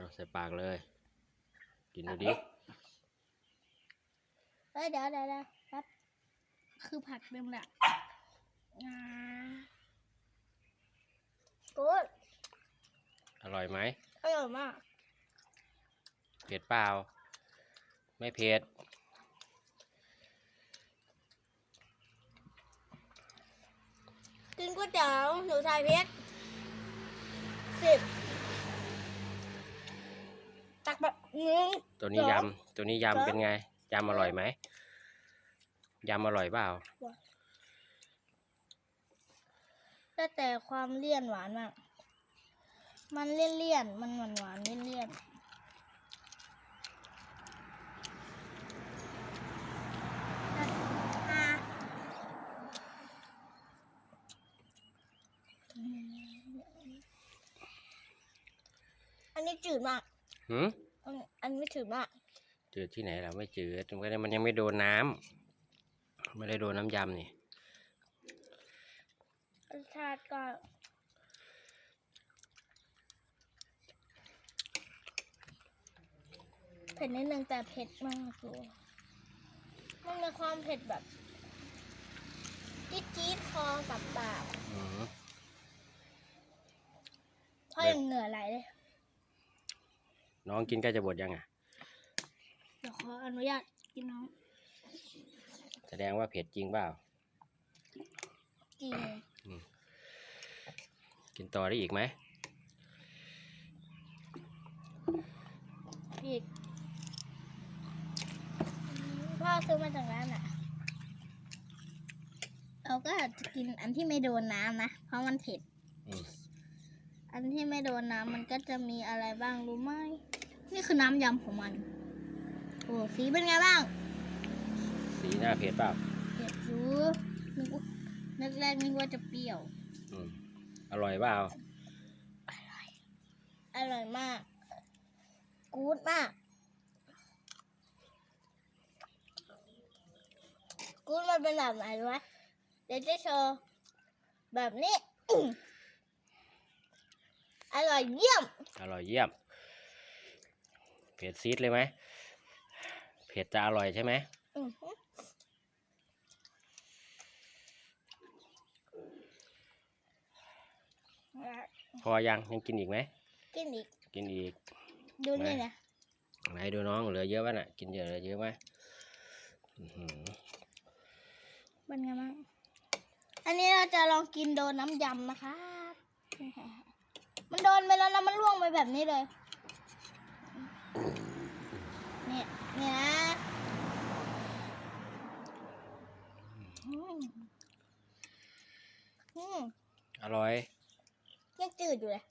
เอาใส่ปากเลย กินดูดิ เอ้ยเดี๋ยวเดี๋ยวเดี๋ยวครับคือผักเต็มแหละอ่ากูดอร่อยไหมอร่อยมากเผ็ดเปล่า ไม่เผ็ด กินก๋วยเตี๋ยวหนูชายเพชรสิบ ตักแบบนี้ตัวนี้เหรอยำตัวนี้เหรอยำเป็นไงยำอร่อยไหมยำอร่อยเปล่าแต่แต่ความเลี่ยนหวานมากมันเลี่ยนเลี่ยนๆมันหวานหวานเลี่ยนเลี่ยนอันนี้จืดมาก หืม อันอันนี้จืดมากจืดที่ไหนเราไม่จืดมันก็มันยังไม่โดนน้ำไม่ได้โดนน้ำยำนี่รสชาติก็เผ็ดนิดนึงแต่เผ็ดมากเลยมันมีความเผ็ดแบบจี๊ดจี๊ดคอกับปากอืม เพราะยังเหงื่อไหลเลย น้องกินใกล้จะหมดยังอะเดี๋ยวขออนุญาตกินน้องแสดงว่าเผ็ดจริงเปล่าจริงกินต่อได้อีกไหมอีกพ่อซื้อมาจากร้านอะ เราก็อาจจะกินอันที่ไม่โดนน้ำนะ เพราะมันเผ็ด อืมอันที่ไม่โดนน้ำมันก็จะมีอะไรบ้างรู้ไหม นี่คือน้ำยำของมัน โอ้สีเป็นไงบ้าง สีหน้าเผ็ดเปล่าเผ็ดรู้นึกว่านึกแรกนึกว่าจะเปรี้ยว อืมอร่อยเปล่าอร่อยมาก กู๊ดมาก กู๊ดมันเป็นแบบไหนรู้ไหมเดี๋ยวจะโชว์แบบนี้ อร่อยเยี่ยม อร่อยเยี่ยม เผ็ดซีดเลยไหม เผ็ดจะอร่อยใช่ไหมอื้อหือพอยังยังกินอีกไหม กินอีก กินอีก ดูนี่นะไหนดูน้องเหลือเยอะป่ะน่ะ กินเยอะเหลือเยอะไหมอื้อหือเป็นไงบ้าง อันนี้เราจะลองกินโดนน้ำยำนะคะ มันโดนไปแล้วนะมันล่วงไปแบบนี้เลย เนี่ยเนี่ยนะอืมอืมอร่อย ยังจืดอยู่เลย